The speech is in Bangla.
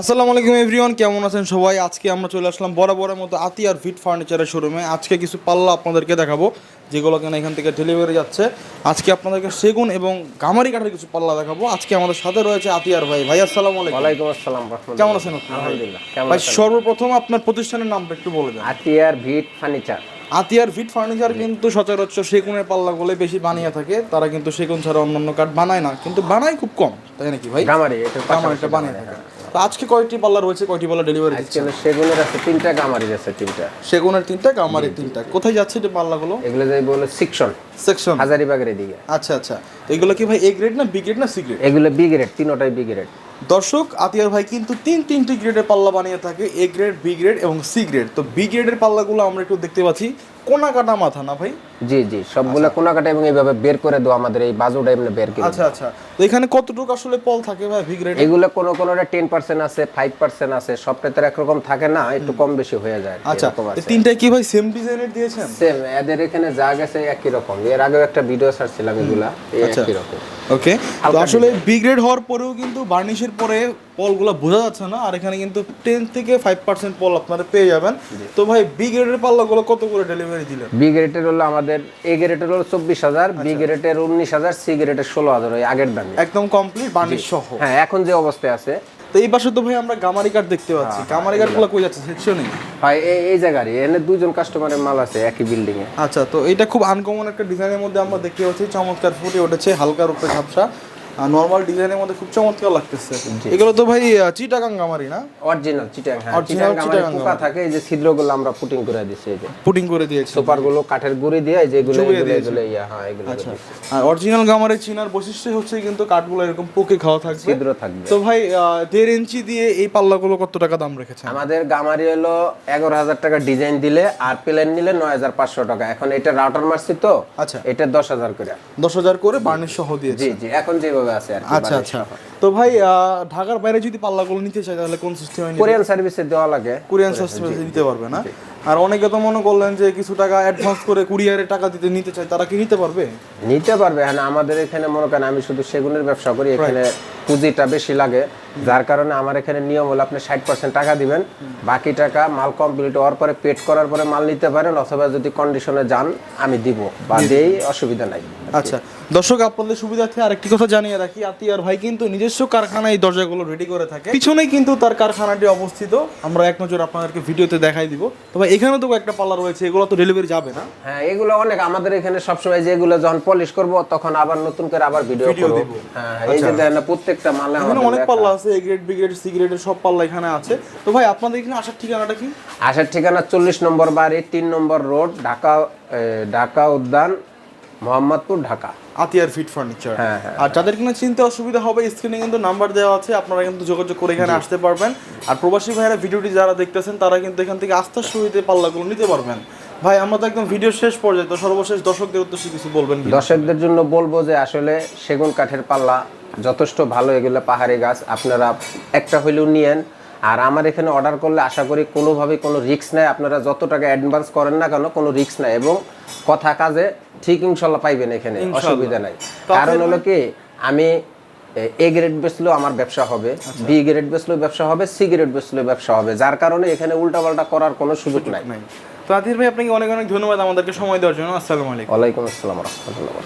আসসালামু আলাইকুম এভরিওয়ান কেমন আছেন সবাই? আজকে আমরা চলে আসলাম বরাবরের মতো আতি আর ফিট ফার্নিচারের শোরুমে। আজকে কিছু পাল্লা আপনাদেরকে দেখাবো যেগুলো কিনা এখান থেকে ডেলিভারি যাচ্ছে। আজকে আপনাদেরকে সেগুন এবং গামারি কাঠের কিছু পাল্লা দেখাবো। আজকে আমাদের সাথে রয়েছে আতিয়ার ভাই। ভাই আসসালামু আলাইকুম। ওয়ালাইকুম আসসালাম। কেমন আছেন ভাই? আলহামদুলিল্লাহ ভাই সর্বপ্রথম আপনার প্রতিষ্ঠানের নামটা একটু বলে দেন। Atiar fit furniture. Atiar fit furniture কিন্তু সচরাচর সেগুনের পাল্লাগুলো বেশি বানিয়ে থাকে। তারা কিন্তু সেগুন ছাড়া অন্যান্য কাঠ বানায় না কিন্তু বানায় খুব কম তাই নাকি ভাই? গামারি এটা বানিয়ে থাকে। তো আজকে কয়টি পাল্লা রয়েছে কয়টি পাল্লা ডেলিভারি আজকে সেগুনের আছে তিনটা গামারির আছে তিনটা। সেগুনের তিনটা গামারের তিনটা। কোথায় যাচ্ছে যে পাল্লাগুলো? এগুলো যাই বলে সেকশন সেকশন হাজারিবাগের দিকে আচ্ছা আচ্ছা। তো এগুলো কি ভাই এ গ্রেড না বি গ্রেড না সি গ্রেড এগুলো বি গ্রেড তিনোটাই বি গ্রেড দর্শক আতিয়ার ভাই কিন্তু তিন তিনটি গ্রেডের পাল্লা বানিয়ে থাকে এ গ্রেড বি গ্রেড এবং সি গ্রেড তো বি গ্রেডের পাল্লাগুলো আমরা একটু দেখতে পাচ্ছি। কোনা কাটা মাথা না ভাই? জি জি সবগুলো কোনাকাটা এবং এইভাবে বের করে দেবো আমাদের এই বাজুটা এমনি বের করে আচ্ছা আচ্ছা। তো এখানে কতটুকু আসলে পল থাকে ভাই ভি গ্রেড এগুলো কোনো কোনোটা টেন পার্সেন্ট আছে ফাইভ পার্সেন্ট আছে সবটাতে একরকম থাকে না একটু কম বেশি হয়ে যায় আচ্ছা তিনটাই কি ভাই সেম ডিজাইনের দিয়েছেন? সেম এদের এখানে যা গেছে একই রকম। এর আগেও একটা ভিডিও ছাড়ছিলাম এগুলা আচ্ছা। একই রকম। ওকে তো আসলে বি গ্রেড হওয়ার পরেও কিন্তু বার্নিশের পরে পলগুলো বোঝা যাচ্ছে না আর এখানে কিন্তু টেন থেকে ফাইভ পার্সেন্ট পল আপনারা পেয়ে যাবেন। তো ভাই বি গ্রেডের পাল্লাগুলো কত করে ডেলিভারি দিলেন? বি গ্রেডের হলো আমাদের এ গ্রেডের হলো চব্বিশ হাজার বি গ্রেডের উনিশ হাজার সি গ্রেডের ষোলো হাজার ওই আগের দামে। একদম কমপ্লিট বার্নিশ সহ। হ্যাঁ এখন যে অবস্থায় আছে। তো এই পাশে তো ভাই আমরা গামারি কাঠ দেখতে হ্যাঁ, পাচ্ছি গামারি কাঠগুলো কই যাচ্ছে? সেকশনে হয় এই এই জায়গারই এনে দুজন কাস্টমারের মাল আছে একই বিল্ডিং এ। আচ্ছা তো এটা খুব আনকমন একটা ডিজাইনের মধ্যে আমরা দেখতে পাচ্ছি। চমৎকার ফুটে উঠেছে হালকার উপরে ঝাপসা। নর্মাল ডিজাইনের মধ্যে খুব চমৎকার লাগতেছে। এগুলো তো ভাই চিটাগাং গামারি না? অরিজিনাল চিটাং হ্যাঁ Original চিটাগাং পোকা থাকে এই যে ছিদ্রগুলো আমরা পুটিং করে দিচ্ছি এই যে। পুটিং করে দিয়েছে। সুপারগুলো কাঠের গুঁড়ি দিয়ে এই যে এগুলো দিয়েছে। ইয়া হ্যাঁ এগুলো আচ্ছা। আর অরিজিনাল চিনার বৈশিষ্ট্য হচ্ছে কিন্তু কাঠগুলো এরকম পোকে খাওয়া থাকবে। ছিদ্র থাকবে। তো ভাই দেড় ইঞ্চি দিয়ে এই পাল্লাগুলো কত টাকা দাম রেখেছেন? আমাদের গামারি হলো এগারো হাজার টাকা ডিজাইন দিলে আর প্লেন নিলে নয় হাজার পাঁচশো টাকা। এখন এটা রাউটার মারছি তো আচ্ছা। এটা দশ হাজার করে। দশ হাজার করে বার্নিশ সহ দিয়েছে। জি জি এখন যেভাবে আছে আর আচ্ছা আচ্ছা। তো ভাই ঢাকার বাইরে যদি পাল্লাগুলো নিতে চাই তাহলে কোন সিস্টেমে কোরিয়ান সার্ভিসে দেওয়া লাগে। কুরিয়ান সিস্টেমে দিতে পারবে না? আর অনেকে তো মনে করলেন যে কিছু টাকা অ্যাডভান্স করে কুরিয়ারে টাকা দিতে নিতে চায় তারা কি নিতে পারবে? নিতে পারবে হ্যাঁ আমাদের এখানে মনে করেন আমি শুধু সেগুনের ব্যবসা করি এখানে পুঁজিটা বেশি লাগে। যার কারণে আমার এখানে নিয়ম হলো আপনি ষাট পার্সেন্ট টাকা দিবেন বাকি টাকা মাল কমপ্লিট হওয়ার পরে পেড করার পরে মাল নিতে পারেন অথবা যদি কন্ডিশনে যান আমি দিব বা দেই অসুবিধা নাই। আচ্ছা দর্শক আপনাদের সুবিধার্থে আরেকটি কথা জানিয়ে রাখি আতিয়ার ভাই কিন্তু নিজস্ব কারখানায় এই দরজাগুলো রেডি করে থাকে। পিছনেই কিন্তু তার কারখানাটি অবস্থিত। আমরা এক নজর আপনাদেরকে ভিডিওতে দেখাই দিব। তবে এখানেও তো একটা পাল্লা রয়েছে এগুলো তো ডেলিভারি যাবে না। হ্যাঁ এগুলো অনেক আমাদের এখানে সবসময় যেগুলো যখন পলিশ করব তখন আবার নতুন করে আবার ভিডিও করব। হ্যাঁ এই যে দেখেন প্রত্যেকটা মালে এখানে অনেক পাল্লা আছে A grade B grade C গ্রেডের সব পাল্লা এখানে আছে। তো ভাই আপনাদের এখানে আসার ঠিকানাটা কি? আসার ঠিকানা চল্লিশ নম্বর বাড়ি তিন নম্বর road Dhaka Dhaka Udyan Mohammadpur Dhaka. Atiar fit furniture হ্যাঁ, হ্যাঁ, আর যাদের কিনা চিনতে অসুবিধা হবে স্ক্রিনে কিন্তু নাম্বার দেওয়া আছে আপনারা কিন্তু যোগাযোগ করে এখানে আসতে পারবেন। আর প্রবাসী ভাইয়েরা ভিডিওটি যারা দেখতেছেন তারা কিন্তু এখান থেকে আস্থার সহিত পাল্লাগুলো নিতে পারবেন। ভাই আমরা তো একদম ভিডিও শেষ পর্যায়ে তো সর্বশেষ দর্শকদের উদ্দেশ্যে কিছু বলবেন দর্শকদের জন্য বলব যে আসলে সেগুন কাঠের পাল্লা যথেষ্ট ভালো এগুলো পাহাড়ি গাছ। আপনারা একটা হইলেও নিয়েন আর আমার এখানে অর্ডার করলে আশা করি কোনোভাবেই কোনো রিস্ক নাই। আপনারা যত টাকা অ্যাডভান্স করেন না কেন কোনো রিস্ক নাই। এবং কথা কাজে ঠিক ইনশাল্লাহ পাইবেন এখানে। অসুবিধা নাই। কারণ হলো কি আমি এ গ্রেড বেচলেও আমার ব্যবসা হবে বি গ্রেড বেচলেও ব্যবসা হবে সি গ্রেড বেচলেও ব্যবসা হবে। যার কারণে এখানে উল্টাপাল্টা করার কোনো সুযোগ নাই। নাই। তো আতির ভাই আপনাকে অনেক অনেক ধন্যবাদ আমাদেরকে সময় দেওয়ার জন্য। আসসালামু আলাইকুম। ওয়ালাইকুম আসসালাম রহমতুল্লাহ।